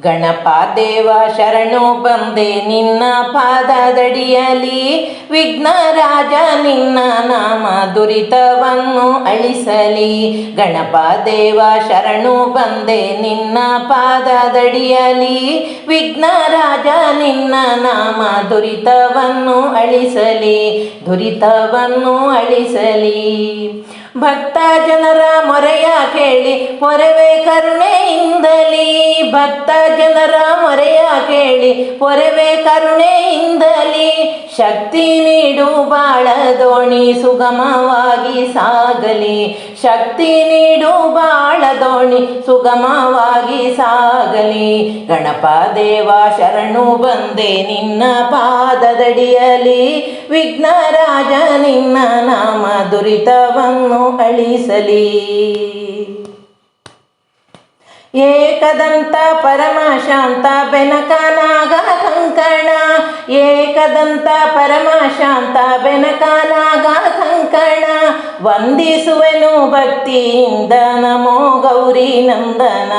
ಗಣಪ ದೇವ ಶರಣು ಬಂದೆ ನಿನ್ನ ಪಾದದಡಿಯಲಿ. ವಿಘ್ನ ರಾಜ ನಿನ್ನ ನಾಮ ದುರಿತವನ್ನು ಅಳಿಸಲಿ. ಗಣಪ ದೇವ ಶರಣು ಬಂದೆ ನಿನ್ನ ಪಾದದಡಿಯಲಿ. ವಿಘ್ನ ರಾಜ ನಿನ್ನ ನಾಮ ದುರಿತವನ್ನು ಅಳಿಸಲಿ. ದುರಿತವನ್ನು ಅಳಿಸಲಿ. ಭಕ್ತ ಜನರ ಮೊರೆಯ ಕೇಳಿ ಪೊರೆವೆ ಕರುಣೆಯಿಂದಲಿ. ಭಕ್ತ ಜನರ ಮೊರೆಯ ಕೇಳಿ ಪೊರೆವೆ ಕರುಣೆಯಿಂದಲಿ. ಶಕ್ತಿ ನೀಡು ಬಾಳ ದೋಣಿ, ಸುಗಮವಾಗಿ ಸಾಗಲಿ. ಶಕ್ತಿ ನೀಡು ಬಾಳ ದೋಣಿ, ಸುಗಮವಾಗಿ ಸಾಗಲಿ. ಗಣಪ ದೇವ ಶರಣು ಬಂದೆ ನಿನ್ನ ಪಾದದಡಿಯಲಿ. ವಿಘ್ನ ರಾಜ ನಿನ್ನ ನಾಮ ದುರಿತವನ್ನು ಅಳಿಸಲಿ. ಏಕದಂತ ಪರಮ ಶಾಂತ ಬೆನಕನಾಗ ಕಂಕಣ. ಏಕದಂತ ಪರಮ ಶಾಂತ ಬೆನಕನಾಗ ಕಂಕಣ. ವಂದಿಸುವೆನು ಭಕ್ತಿಯಿಂದ ನಮೋ ಗೌರಿ ನಂದನ.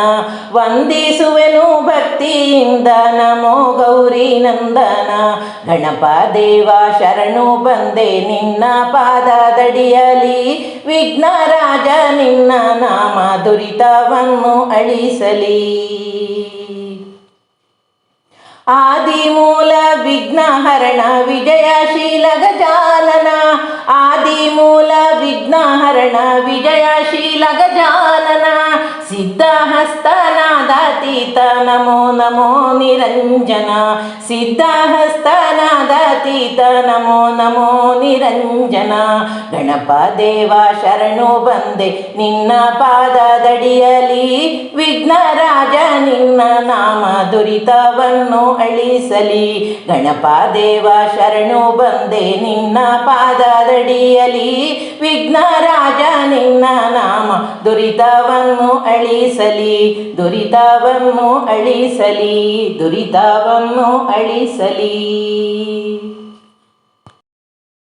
ವಂದಿಸುವೆನು ಭಕ್ತಿಯಿಂದ ನಮೋ ಗೌರಿ ನಂದನ. ಗಣಪ ದೇವ ಶರಣು ಬಂದೆ ನಿನ್ನ ಪಾದದಡಿಯಲಿ. ವಿಘ್ನ ರಾಜ ನಿನ್ನ ನಾಮ ದುರಿತವನ್ನು ಅಳಿಸಲಿ. ಆದಿಮೂಲ ವಿಘ್ನಹರಣ ವಿಜಯಶೀಲ ಗಜಾನನ ಆದಿಮೂಲ ವಿಘ್ನಹರಣ ವಿಜಯಶೀಲ ಗಜಾನನ ಸಿದ್ಧಹಸ್ತನಾದಾತೀತ ನಮೋ ನಮೋ ನಿರಂಜನ. ಸಿದ್ಧಹಸ್ತನಾದಾತೀತ ನಮೋ ನಮೋ ನಿರಂಜನ. ಗಣಪ ದೇವ ಶರಣು ಬಂದೆ, ನಿನ್ನ ಪಾದದಡಿಯಲಿ ವಿಘ್ನ ರಾಜ ನಿನ್ನ ನಾಮ ದುರಿತವನ್ನು ಅಳಿಸಲಿ. ಗಣಪ ದೇವ ಶರಣು ಬಂದೆ, ನಿನ್ನ ಪಾದದಡಿಯಲಿ ವಿಘ್ನ ರಾಜ ನಿನ್ನ ನಾಮ ದುರಿತವನ್ನು ಅಳಿಸಲಿ ದುರಿತವನ್ನು ಅಳಿಸಲಿ ದುರಿತವನ್ನು ಅಳಿಸಲಿ.